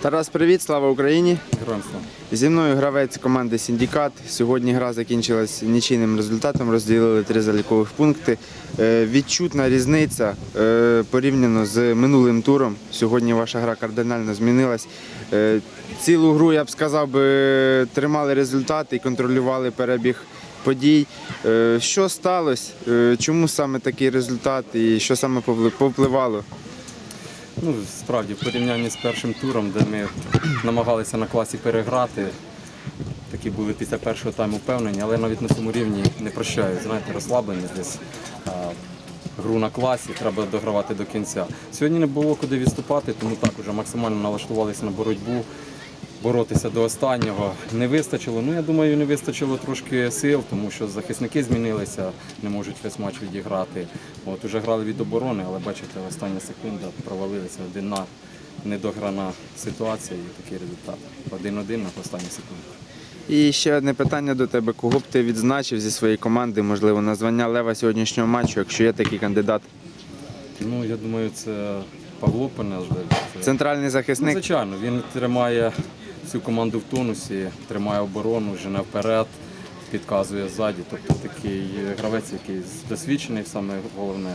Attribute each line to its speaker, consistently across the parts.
Speaker 1: Тарас, привіт, слава Україні!
Speaker 2: Героям слава.
Speaker 1: Зі мною гравець команди Сіндікат. Сьогодні гра закінчилась нічийним результатом, розділили три залікових пункти. Е, Відчутна різниця е, порівняно з минулим туром. Сьогодні ваша гра кардинально змінилась. Е, Цілу гру, я б сказав, би, тримали результати і контролювали перебіг подій. Що сталося? Чому саме такий результат і що саме повпливало?
Speaker 2: Ну, справді, в порівнянні з першим туром, де ми намагалися на класі переграти, такі були після першого тайму впевнені, але навіть на цьому рівні не прощають. Знаєте, розслаблені десь. А, гру на класі, треба догравати до кінця. Сьогодні не було куди відступати, тому так уже максимально налаштувалися на боротьбу, боротися до останнього. Не вистачило. Ну, я думаю, не вистачило трошки сил, тому що захисники змінилися, не можуть весь матч відіграти. От уже грали від оборони, але бачите, остання секунда провалилися один на недограна ситуація і такий результат. Один-один на останній секунді.
Speaker 1: І ще одне питання до тебе. Кого б ти відзначив зі своєї команди, можливо, на звання лева сьогоднішнього матчу, якщо є такий кандидат?
Speaker 2: Ну, я думаю, це Павло Пенежда. Це-
Speaker 1: Центральний
Speaker 2: Ну,
Speaker 1: захисник.
Speaker 2: звичайно, він тримає всю команду в тонусі, тримає оборону, жене вперед, підказує ззаді. Тобто такий гравець, який досвідчений, саме головне.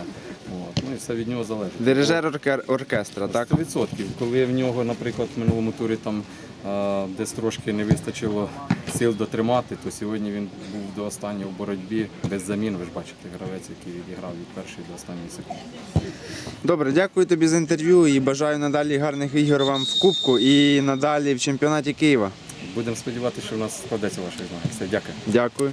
Speaker 2: От. Ну і все від нього залежить.
Speaker 1: Дирижер орке- оркестра, так?
Speaker 2: 100%. Коли в нього, наприклад, в минулому турі там е, десь трошки не вистачило сил дотримати, то сьогодні він був до останнього в боротьбі без замін. Ви ж бачите, гравець, який відіграв від першої до останньої секунди.
Speaker 1: Добре, дякую тобі за інтерв'ю і бажаю надалі гарних ігор вам в Кубку і надалі в чемпіонаті Києва.
Speaker 2: Будемо сподіватися, що в нас складеться ваша змагання. Все, дякую.
Speaker 1: Дякую.